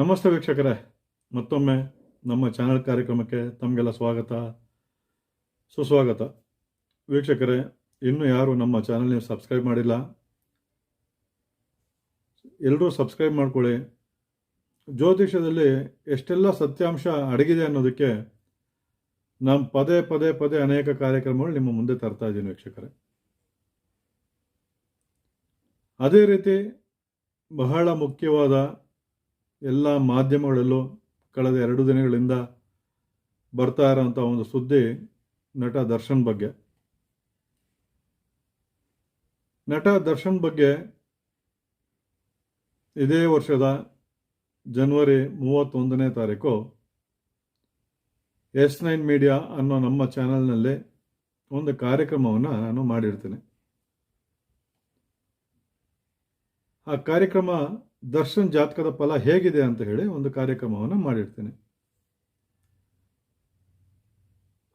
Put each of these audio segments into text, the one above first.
ನಮಸ್ತೆ ವೀಕ್ಷಕರೇ. ಮತ್ತೊಮ್ಮೆ ನಮ್ಮ ಚಾನಲ್ ಕಾರ್ಯಕ್ರಮಕ್ಕೆ ತಮಗೆಲ್ಲ ಸ್ವಾಗತ. ಸುಸ್ವಾಗತ. ವೀಕ್ಷಕರೇ, ಇನ್ನೂ ಯಾರು ನಮ್ಮ ಚಾನೆಲ್ ನೀವು ಸಬ್ಸ್ಕ್ರೈಬ್ ಮಾಡಿಲ್ಲ ಎಲ್ಲರೂ ಸಬ್ಸ್ಕ್ರೈಬ್ ಮಾಡ್ಕೊಳ್ಳಿ. ಜ್ಯೋತಿಷ್ಯದಲ್ಲಿ ಎಷ್ಟೆಲ್ಲ ಸತ್ಯಾಂಶ ಅಡಗಿದೆ ಅನ್ನೋದಕ್ಕೆ ನಾನು ಪದೇ ಪದೇ ಪದೇ ಅನೇಕ ಕಾರ್ಯಕ್ರಮಗಳು ನಿಮ್ಮ ಮುಂದೆ ತರ್ತಾ ಇದ್ದೀನಿ ವೀಕ್ಷಕರೇ. ಅದೇ ರೀತಿ ಬಹಳ ಮುಖ್ಯವಾದ ಎಲ್ಲ ಮಾಧ್ಯಮಗಳಲ್ಲೂ ಕಳೆದ ಎರಡು ದಿನಗಳಿಂದ ಬರ್ತಾ ಇರೋಂಥ ಒಂದು ಸುದ್ದಿ ನಟ ದರ್ಶನ್ ಬಗ್ಗೆ. ನಟ ದರ್ಶನ್ ಬಗ್ಗೆ ಇದೇ ವರ್ಷದ ಜನವರಿ ಮೂವತ್ತೊಂದನೇ ತಾರೀಕು ಎಸ್ ನೈನ್ ಮೀಡಿಯಾ ಅನ್ನೋ ನಮ್ಮ ಚಾನೆಲ್ನಲ್ಲಿ ಒಂದು ಕಾರ್ಯಕ್ರಮವನ್ನು ನಾನು ಮಾಡಿರ್ತೀನಿ. ಆ ಕಾರ್ಯಕ್ರಮ ದರ್ಶನ್ ಜಾತಕದ ಫಲ ಹೇಗಿದೆ ಅಂತ ಹೇಳಿ ಒಂದು ಕಾರ್ಯಕ್ರಮವನ್ನು ಮಾಡಿರ್ತೀನಿ.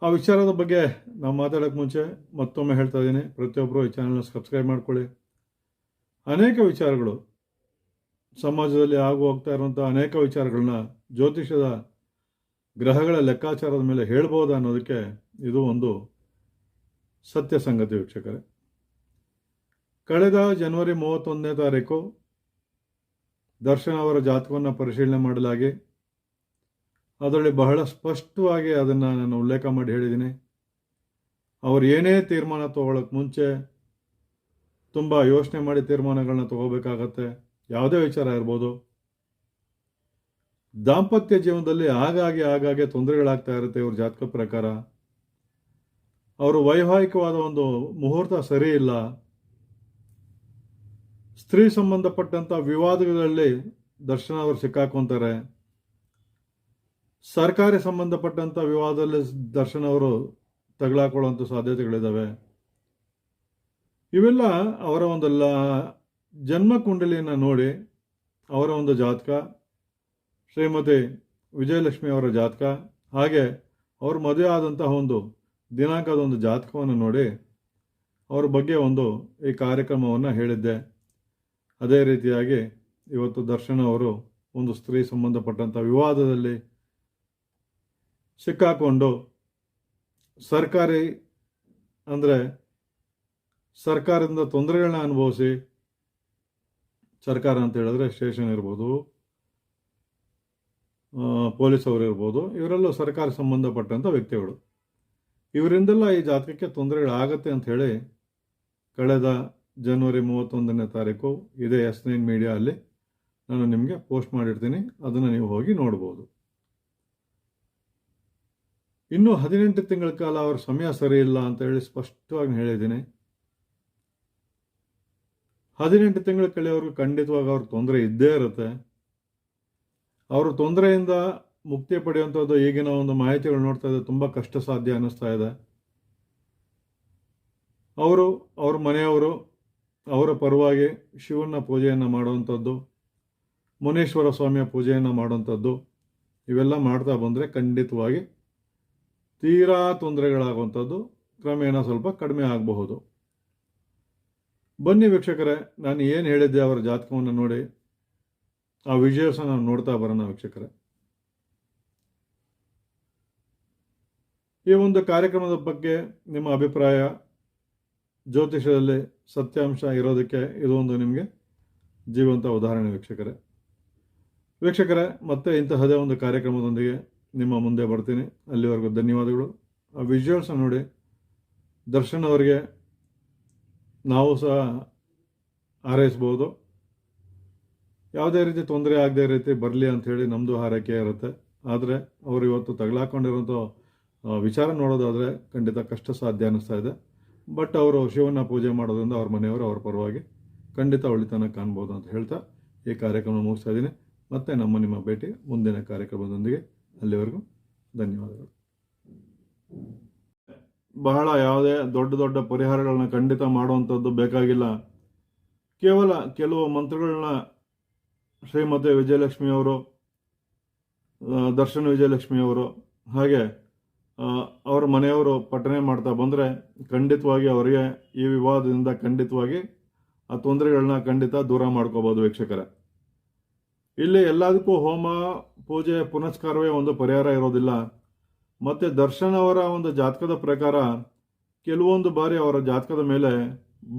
ಆ ವಿಚಾರದ ಬಗ್ಗೆ ನಾವು ಮಾತಾಡೋಕ್ಕೆ ಮುಂಚೆ ಮತ್ತೊಮ್ಮೆ ಹೇಳ್ತಾ ಇದ್ದೀನಿ. ಪ್ರತಿಯೊಬ್ಬರು ಈ ಚಾನಲ್ನ ಸಬ್ಸ್ಕ್ರೈಬ್ ಮಾಡ್ಕೊಳ್ಳಿ. ಅನೇಕ ವಿಚಾರಗಳು ಸಮಾಜದಲ್ಲಿ ಆಗು ಹೋಗ್ತಾ ಇರುವಂಥ ಅನೇಕ ವಿಚಾರಗಳನ್ನ ಜ್ಯೋತಿಷ್ಯದ ಗ್ರಹಗಳ ಲೆಕ್ಕಾಚಾರದ ಮೇಲೆ ಹೇಳ್ಬೋದು ಅನ್ನೋದಕ್ಕೆ ಇದು ಒಂದು ಸತ್ಯ ಸಂಗತಿ ವೀಕ್ಷಕರೇ. ಕಳೆದ ಜನವರಿ ಮೂವತ್ತೊಂದನೇ ತಾರೀಕು ದರ್ಶನ್ ಅವರ ಜಾತಕವನ್ನು ಪರಿಶೀಲನೆ ಮಾಡಲಾಗಿ ಅದರಲ್ಲಿ ಬಹಳ ಸ್ಪಷ್ಟವಾಗಿ ಅದನ್ನು ನಾನು ಉಲ್ಲೇಖ ಮಾಡಿ ಹೇಳಿದ್ದೀನಿ. ಅವರು ಏನೇ ತೀರ್ಮಾನ ತಗೊಳ್ಳೋಕೆ ಮುಂಚೆ ತುಂಬ ಯೋಚನೆ ಮಾಡಿ ತೀರ್ಮಾನಗಳನ್ನ ತಗೋಬೇಕಾಗತ್ತೆ. ಯಾವುದೇ ವಿಚಾರ ಇರ್ಬೋದು. ದಾಂಪತ್ಯ ಜೀವನದಲ್ಲಿ ಆಗಾಗ್ಗೆ ಆಗಾಗ್ಗೆ ತೊಂದರೆಗಳಾಗ್ತಾ ಇರುತ್ತೆ ಇವ್ರ ಜಾತಕ ಪ್ರಕಾರ. ಅವರು ವೈವಾಹಿಕವಾದ ಒಂದು ಮುಹೂರ್ತ ಸರಿ ಇಲ್ಲ. ಸ್ತ್ರೀ ಸಂಬಂಧಪಟ್ಟಂಥ ವಿವಾದಗಳಲ್ಲಿ ದರ್ಶನ ಅವರು ಸಿಕ್ಕಾಕೊತಾರೆ. ಸರ್ಕಾರಿ ಸಂಬಂಧಪಟ್ಟಂಥ ವಿವಾದದಲ್ಲಿ ದರ್ಶನ ಅವರು ತಗಲಾಕೊಳ್ಳುವಂಥ ಸಾಧ್ಯತೆಗಳಿದ್ದಾವೆ ಇವೆಲ್ಲ ಅವರ ಒಂದು ಲ, ಜನ್ಮ ಕುಂಡಲಿಯನ್ನು ನೋಡಿ ಅವರ ಒಂದು ಜಾತಕ, ಶ್ರೀಮತಿ ವಿಜಯಲಕ್ಷ್ಮಿ ಅವರ ಜಾತಕ, ಹಾಗೆ ಅವರು ಮದುವೆ ಆದಂತಹ ಒಂದು ದಿನಾಂಕದ ಒಂದು ಜಾತಕವನ್ನು ನೋಡಿ ಅವ್ರ ಬಗ್ಗೆ ಒಂದು ಈ ಕಾರ್ಯಕ್ರಮವನ್ನು ಹೇಳಿದ್ದೆ. ಅದೇ ರೀತಿಯಾಗಿ ಇವತ್ತು ದರ್ಶನ್ ಅವರು ಒಂದು ಸ್ತ್ರೀ ಸಂಬಂಧಪಟ್ಟಂಥ ವಿವಾದದಲ್ಲಿ ಸಿಕ್ಕಾಕೊಂಡು ಸರ್ಕಾರಿ ಅಂದರೆ ಸರ್ಕಾರದಿಂದ ತೊಂದರೆಗಳನ್ನ ಅನುಭವಿಸಿ ಸರ್ಕಾರ ಅಂತ ಹೇಳಿದ್ರೆ ಸ್ಟೇಷನ್ ಇರ್ಬೋದು ಪೊಲೀಸ್ ಅವರು ಇರ್ಬೋದು, ಇವರೆಲ್ಲೂ ಸರ್ಕಾರ ಸಂಬಂಧಪಟ್ಟಂಥ ವ್ಯಕ್ತಿಗಳು. ಇವರಿಂದೆಲ್ಲ ಈ ಜಾತಕಕ್ಕೆ ತೊಂದರೆಗಳಾಗತ್ತೆ ಅಂತ ಹೇಳಿ ಕಳೆದ ಜನವರಿ ಮೂವತ್ತೊಂದನೇ ತಾರೀಕು ಇದೇ ಎಸ್ ನೈನ್ ಮೀಡಿಯಾ ಅಲ್ಲಿ ನಾನು ನಿಮಗೆ ಪೋಸ್ಟ್ ಮಾಡಿರ್ತೀನಿ. ಅದನ್ನು ನೀವು ಹೋಗಿ ನೋಡ್ಬೋದು. ಇನ್ನು ಹದಿನೆಂಟು ತಿಂಗಳ ಕಾಲ ಅವ್ರ ಸಮಯ ಸರಿ ಇಲ್ಲ ಅಂತ ಹೇಳಿ ಸ್ಪಷ್ಟವಾಗಿ ಹೇಳಿದ್ದೀನಿ. ಹದಿನೆಂಟು ತಿಂಗಳ ಕಳೆಯವ್ರಿಗೆ ಖಂಡಿತವಾಗಿ ಅವ್ರ ತೊಂದರೆ ಇದ್ದೇ ಇರುತ್ತೆ. ಅವರು ತೊಂದರೆಯಿಂದ ಮುಕ್ತಿ ಪಡೆಯುವಂಥದ್ದು ಈಗಿನ ಒಂದು ಮಾಹಿತಿಗಳು ನೋಡ್ತಾ ಇದೆ ತುಂಬ ಕಷ್ಟ ಸಾಧ್ಯ ಅನ್ನಿಸ್ತಾ ಇದೆ. ಅವರು, ಅವ್ರ ಮನೆಯವರು ಅವರ ಪರವಾಗಿ ಶಿವನ ಪೂಜೆಯನ್ನು ಮಾಡುವಂಥದ್ದು, ಮುನೇಶ್ವರ ಸ್ವಾಮಿಯ ಪೂಜೆಯನ್ನು ಮಾಡುವಂಥದ್ದು, ಇವೆಲ್ಲ ಮಾಡ್ತಾ ಬಂದರೆ ಖಂಡಿತವಾಗಿ ತೀರಾ ತೊಂದರೆಗಳಾಗುವಂಥದ್ದು ಕ್ರಮೇಣ ಸ್ವಲ್ಪ ಕಡಿಮೆ ಆಗಬಹುದು. ಬನ್ನಿ ವೀಕ್ಷಕರೇ, ನಾನು ಏನು ಹೇಳಿದ್ದೆ ಅವರ ಜಾತಕವನ್ನು ನೋಡಿ, ಆ ವಿಜಯಸ ನಾವು ನೋಡ್ತಾ ಬರೋಣ ವೀಕ್ಷಕರೇ. ಈ ಒಂದು ಕಾರ್ಯಕ್ರಮದ ಬಗ್ಗೆ ನಿಮ್ಮ ಅಭಿಪ್ರಾಯ ಜ್ಯೋತಿಷದಲ್ಲಿ ಸತ್ಯಾಂಶ ಇರೋದಕ್ಕೆ ಇದು ಒಂದು ನಿಮಗೆ ಜೀವಂತ ಉದಾಹರಣೆ ವೀಕ್ಷಕರೇ. ವೀಕ್ಷಕರೇ, ಮತ್ತೆ ಇಂತಹದೇ ಒಂದು ಕಾರ್ಯಕ್ರಮದೊಂದಿಗೆ ನಿಮ್ಮ ಮುಂದೆ ಬರ್ತೀನಿ. ಅಲ್ಲಿವರೆಗೂ ಧನ್ಯವಾದಗಳು. ಆ ವಿಜುವಲ್ಸ್ ನೋಡಿ. ದರ್ಶನ್ ಅವರಿಗೆ ನಾವು ಸಹ ಹಾರೈಸ್ಬೋದು ಯಾವುದೇ ರೀತಿ ತೊಂದರೆ ಆಗದೆ ರೀತಿ ಬರಲಿ ಅಂಥೇಳಿ ನಮ್ಮದು ಹಾರೈಕೆ ಇರುತ್ತೆ. ಆದರೆ ಅವರು ಇವತ್ತು ತಗಲಾಕೊಂಡಿರೋಂಥ ವಿಚಾರ ನೋಡೋದಾದರೆ ಖಂಡಿತ ಕಷ್ಟ ಸಾಧ್ಯ ಅನ್ನಿಸ್ತಾ ಇದೆ. ಬಟ್ ಅವರು ಶಿವನ ಪೂಜೆ ಮಾಡೋದ್ರಿಂದ ಅವ್ರ ಮನೆಯವರು ಅವ್ರ ಪರವಾಗಿ ಖಂಡಿತ ಒಳಿತನ ಕಾಣ್ಬೋದು ಅಂತ ಹೇಳ್ತಾ ಈ ಕಾರ್ಯಕ್ರಮ ಮುಗಿಸ್ತಾ ಇದ್ದೀನಿ. ಮತ್ತೆ ನಮ್ಮ ನಿಮ್ಮ ಭೇಟಿ ಮುಂದಿನ ಕಾರ್ಯಕ್ರಮದೊಂದಿಗೆ. ಅಲ್ಲಿವರೆಗೂ ಧನ್ಯವಾದಗಳು. ಬಹಳ ಯಾವುದೇ ದೊಡ್ಡ ದೊಡ್ಡ ಪರಿಹಾರಗಳನ್ನ ಖಂಡಿತ ಮಾಡುವಂಥದ್ದು ಬೇಕಾಗಿಲ್ಲ. ಕೇವಲ ಕೆಲವು ಮಂತ್ರಗಳನ್ನ ಶ್ರೀಮತಿ ವಿಜಯಲಕ್ಷ್ಮಿಯವರು ದರ್ಶನ್ ವಿಜಯಲಕ್ಷ್ಮಿಯವರು ಹಾಗೆ ಅವರ ಮನೆಯವರು ಪಠನೆ ಮಾಡ್ತಾ ಬಂದರೆ ಖಂಡಿತವಾಗಿ ಅವರಿಗೆ ಈ ವಿವಾದದಿಂದ ಖಂಡಿತವಾಗಿ ಆ ತೊಂದರೆಗಳನ್ನ ಖಂಡಿತ ದೂರ ಮಾಡ್ಕೋಬೋದು ವೀಕ್ಷಕರೇ. ಇಲ್ಲಿ ಎಲ್ಲದಕ್ಕೂ ಹೋಮ, ಪೂಜೆ, ಪುನಸ್ಕಾರವೇ ಒಂದು ಪರಿಹಾರ ಇರೋದಿಲ್ಲ. ಮತ್ತೆ ದರ್ಶನ್ ಅವರ ಒಂದು ಜಾತಕದ ಪ್ರಕಾರ ಕೆಲವೊಂದು ಬಾರಿ ಅವರ ಜಾತಕದ ಮೇಲೆ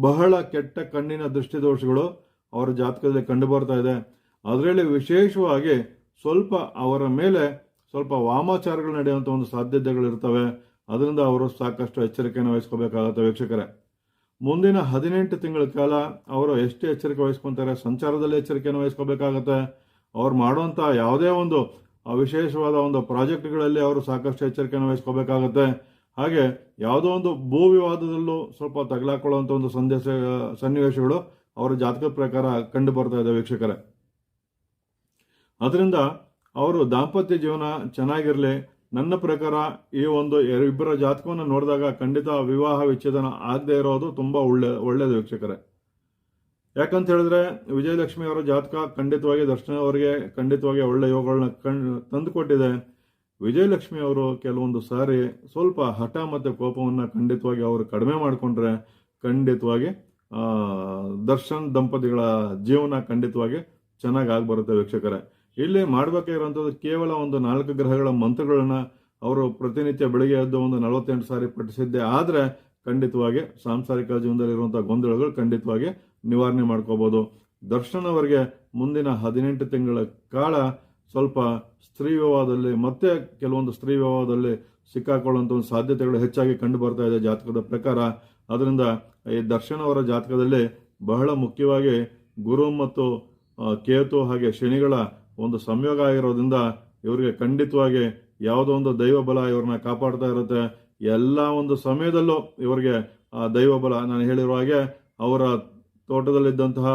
ಬಹಳ ಕೆಟ್ಟ ಕಣ್ಣಿನ ದೃಷ್ಟಿದೋಷಗಳು ಅವರ ಜಾತಕದಲ್ಲಿ ಕಂಡು ಬರ್ತಾ ಇದೆ. ಅದರಲ್ಲಿ ವಿಶೇಷವಾಗಿ ಸ್ವಲ್ಪ ಅವರ ಮೇಲೆ ಸ್ವಲ್ಪ ವಾಮಾಚಾರಗಳು ನಡೆಯುವಂಥ ಒಂದು ಸಾಧ್ಯತೆಗಳಿರ್ತವೆ ಅದರಿಂದ ಅವರು ಸಾಕಷ್ಟು ಎಚ್ಚರಿಕೆಯನ್ನು ವಹಿಸ್ಕೋಬೇಕಾಗುತ್ತೆ ವೀಕ್ಷಕರೇ. ಮುಂದಿನ ಹದಿನೆಂಟು ತಿಂಗಳ ಕಾಲ ಅವರು ಎಷ್ಟು ಎಚ್ಚರಿಕೆ ವಹಿಸ್ಕೊತಾರೆ? ಸಂಚಾರದಲ್ಲಿ ಎಚ್ಚರಿಕೆಯನ್ನು ವಹಿಸ್ಕೋಬೇಕಾಗತ್ತೆ. ಅವ್ರು ಮಾಡುವಂಥ ಯಾವುದೇ ಒಂದು ವಿಶೇಷವಾದ ಒಂದು ಪ್ರಾಜೆಕ್ಟ್ಗಳಲ್ಲಿ ಅವರು ಸಾಕಷ್ಟು ಎಚ್ಚರಿಕೆಯನ್ನು ವಹಿಸ್ಕೋಬೇಕಾಗತ್ತೆ. ಹಾಗೆ ಯಾವುದೋ ಒಂದು ಭೂ ವಿವಾದದಲ್ಲೂ ಸ್ವಲ್ಪ ತಗಲಾಕೊಳ್ಳುವಂಥ ಒಂದು ಸಂದೇಶ, ಸನ್ನಿವೇಶಗಳು ಅವರ ಜಾತಕದ ಪ್ರಕಾರ ಕಂಡು ಬರ್ತಾ ಇದೆ ವೀಕ್ಷಕರೇ. ಅದರಿಂದ ಅವರು ದಾಂಪತ್ಯ ಜೀವನ ಚೆನ್ನಾಗಿರಲಿ, ನನ್ನ ಪ್ರಕಾರ ಈ ಒಂದು ಇಬ್ಬರ ಜಾತಕವನ್ನು ನೋಡಿದಾಗ ಖಂಡಿತ ವಿವಾಹ ವಿಚ್ಛೇದನ ಆಗದೆ ಇರೋದು ತುಂಬ ಒಳ್ಳೆ, ಒಳ್ಳೆಯದು ವೀಕ್ಷಕರೇ. ಯಾಕಂತ ಹೇಳಿದ್ರೆ ವಿಜಯಲಕ್ಷ್ಮಿ ಅವರ ಜಾತಕ ಖಂಡಿತವಾಗಿ ದರ್ಶನ ಅವರಿಗೆ ಖಂಡಿತವಾಗಿ ಒಳ್ಳೆ ಯೋಗಗಳನ್ನ ಕಣ್ ತಂದುಕೊಟ್ಟಿದೆ. ವಿಜಯಲಕ್ಷ್ಮಿ ಅವರು ಕೆಲವೊಂದು ಸಾರಿ ಸ್ವಲ್ಪ ಹಠ ಮತ್ತು ಕೋಪವನ್ನು ಖಂಡಿತವಾಗಿ ಅವರು ಕಡಿಮೆ ಮಾಡಿಕೊಂಡ್ರೆ ಖಂಡಿತವಾಗಿ ದರ್ಶನ್ ದಂಪತಿಗಳ ಜೀವನ ಖಂಡಿತವಾಗಿ ಚೆನ್ನಾಗಿ ಆಗಿಬರುತ್ತೆ ವೀಕ್ಷಕರೇ. ಇಲ್ಲಿ ಮಾಡಬೇಕಾಗಿರುವಂಥದ್ದು ಕೇವಲ ಒಂದು ನಾಲ್ಕು ಗ್ರಹಗಳ ಮಂತ್ರಗಳನ್ನು ಅವರು ಪ್ರತಿನಿತ್ಯ ಬೆಳಿಗ್ಗೆ ಎದ್ದು ಒಂದು ನಲವತ್ತೆಂಟು ಸಾರಿ ಪಠಿಸಿದ್ದೆ. ಆದರೆ ಖಂಡಿತವಾಗಿ ಸಾಂಸಾರಿಕ ಜೀವನದಲ್ಲಿ ಇರುವಂಥ ಗೊಂದಲಗಳು ಖಂಡಿತವಾಗಿ ನಿವಾರಣೆ ಮಾಡ್ಕೋಬೋದು. ದರ್ಶನ್ ಅವರಿಗೆ ಮುಂದಿನ ಹದಿನೆಂಟು ತಿಂಗಳ ಕಾಲ ಸ್ವಲ್ಪ ಸ್ತ್ರೀ ವಿವಾಹದಲ್ಲಿ ಮತ್ತೆ ಕೆಲವೊಂದು ಸ್ತ್ರೀ ವಿವಾಹದಲ್ಲಿ ಸಿಕ್ಕಾಕೊಳ್ಳುವಂಥ ಒಂದು ಸಾಧ್ಯತೆಗಳು ಹೆಚ್ಚಾಗಿ ಕಂಡು ಬರ್ತಾ ಇದೆ ಜಾತಕದ ಪ್ರಕಾರ. ಅದರಿಂದ ಈ ದರ್ಶನವರ ಜಾತಕದಲ್ಲಿ ಬಹಳ ಮುಖ್ಯವಾಗಿ ಗುರು ಮತ್ತು ಕೇತು ಹಾಗೆ ಶನಿಗಳ ಒಂದು ಸಂಯೋಗ ಆಗಿರೋದ್ರಿಂದ ಇವರಿಗೆ ಖಂಡಿತವಾಗಿ ಯಾವುದೋ ಒಂದು ದೈವ ಬಲ ಇವ್ರನ್ನ ಕಾಪಾಡ್ತಾ ಇರುತ್ತೆ. ಎಲ್ಲ ಒಂದು ಸಮಯದಲ್ಲೂ ಇವರಿಗೆ ಆ ದೈವ ಬಲ ನಾನು ಹೇಳಿರುವ ಹಾಗೆ ಅವರ ತೋಟದಲ್ಲಿದ್ದಂತಹ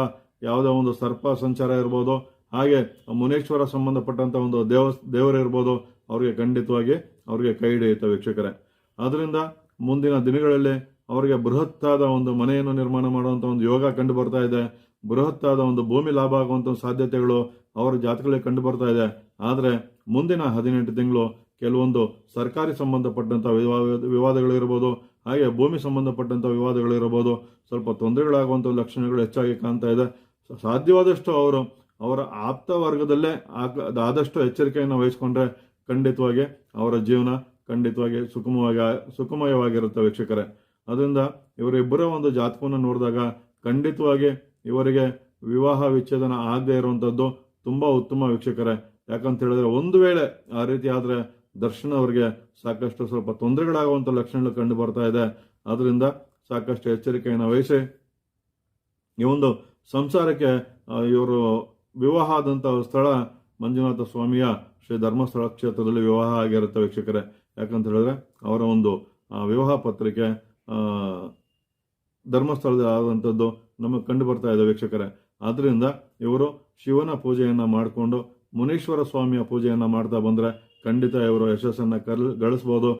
ಯಾವುದೋ ಒಂದು ಸರ್ಪ ಸಂಚಾರ ಇರ್ಬೋದು, ಹಾಗೆ ಮುನೇಶ್ವರ ಸಂಬಂಧಪಟ್ಟಂತ ಒಂದು ದೇವ, ದೇವರು ಇರ್ಬೋದು, ಅವ್ರಿಗೆ ಖಂಡಿತವಾಗಿ ಅವ್ರಿಗೆ ಕೈ ಹಿಡಿಯುತ್ತೆ ವೀಕ್ಷಕರೇ. ಅದರಿಂದ ಮುಂದಿನ ದಿನಗಳಲ್ಲಿ ಅವರಿಗೆ ಬೃಹತ್ತಾದ ಒಂದು ಮನೆಯನ್ನು ನಿರ್ಮಾಣ ಮಾಡುವಂತ ಒಂದು ಯೋಗ ಕಂಡು ಬರ್ತಾ ಇದೆ. ಬೃಹತ್ತಾದ ಒಂದು ಭೂಮಿ ಲಾಭ ಆಗುವಂತ ಸಾಧ್ಯತೆಗಳು ಅವರ ಜಾತಕಲ್ಲಿ ಕಂಡು ಬರ್ತಾ ಇದೆ. ಆದರೆ ಮುಂದಿನ ಹದಿನೆಂಟು ತಿಂಗಳು ಕೆಲವೊಂದು ಸರ್ಕಾರಿ ಸಂಬಂಧಪಟ್ಟಂತ ವಿವಾದ ವಿವಾದಗಳು ಇರ್ಬೋದು ಹಾಗೆ ಭೂಮಿ ಸಂಬಂಧಪಟ್ಟಂತ ವಿವಾದಗಳು ಇರಬಹುದು ಸ್ವಲ್ಪ ತೊಂದರೆಗಳಾಗುವಂಥ ಲಕ್ಷಣಗಳು ಹೆಚ್ಚಾಗಿ ಕಾಣ್ತಾ ಇದೆ. ಸಾಧ್ಯವಾದಷ್ಟು ಅವರು ಅವರ ಆಪ್ತ ವರ್ಗದಲ್ಲೇ ಆದಷ್ಟು ಎಚ್ಚರಿಕೆಯನ್ನು ವಹಿಸ್ಕೊಂಡ್ರೆ ಖಂಡಿತವಾಗಿ ಅವರ ಜೀವನ ಖಂಡಿತವಾಗಿ ಸುಖಮವಾಗಿ, ಸುಖಮಯವಾಗಿರುತ್ತೆ ವೀಕ್ಷಕರೇ. ಅದರಿಂದ ಇವರಿಬ್ಬರ ಒಂದು ಜಾತಕವನ್ನು ನೋಡಿದಾಗ ಖಂಡಿತವಾಗಿ ಇವರಿಗೆ ವಿವಾಹ ವಿಚ್ಛೇದನ ಆಗದೆ ಇರುವಂಥದ್ದು ತುಂಬಾ ಉತ್ತಮ ವೀಕ್ಷಕರೇ. ಯಾಕಂತ ಹೇಳಿದ್ರೆ ಒಂದು ವೇಳೆ ಆ ರೀತಿ ಆದ್ರೆ ದರ್ಶನ ಅವರಿಗೆ ಸಾಕಷ್ಟು ಸ್ವಲ್ಪ ತೊಂದರೆಗಳಾಗುವಂಥ ಲಕ್ಷಣಗಳು ಕಂಡು ಬರ್ತಾ ಇದೆ. ಅದರಿಂದ ಸಾಕಷ್ಟು ಎಚ್ಚರಿಕೆಯನ್ನು ವಹಿಸಿ ಈ ಒಂದು ಸಂಸಾರಕ್ಕೆ ಇವರು ವಿವಾಹ ಆದಂಥ ಸ್ಥಳ ಮಂಜುನಾಥ ಸ್ವಾಮಿಯ ಶ್ರೀ ಧರ್ಮಸ್ಥಳ ಕ್ಷೇತ್ರದಲ್ಲಿ ವಿವಾಹ ಆಗಿರುತ್ತೆ ವೀಕ್ಷಕರೇ. ಯಾಕಂತ ಹೇಳಿದ್ರೆ ಅವರ ಒಂದು ವಿವಾಹ ಪತ್ರಿಕೆ ಧರ್ಮಸ್ಥಳದ ಆದಂಥದ್ದು ನಮಗೆ ಕಂಡು ಬರ್ತಾ ಇದೆ ವೀಕ್ಷಕರೇ. ಆದ್ದರಿಂದ ಇವರು ಶಿವನ ಪೂಜೆಯನ್ನು ಮಾಡಿಕೊಂಡು ಮುನೀಶ್ವರ ಸ್ವಾಮಿಯ ಪೂಜೆಯನ್ನು ಮಾಡ್ತಾ ಬಂದರೆ ಖಂಡಿತ ಇವರು ಯಶಸ್ಸನ್ನು ಕಲ್, ಗಳಿಸ್ಬೋದು.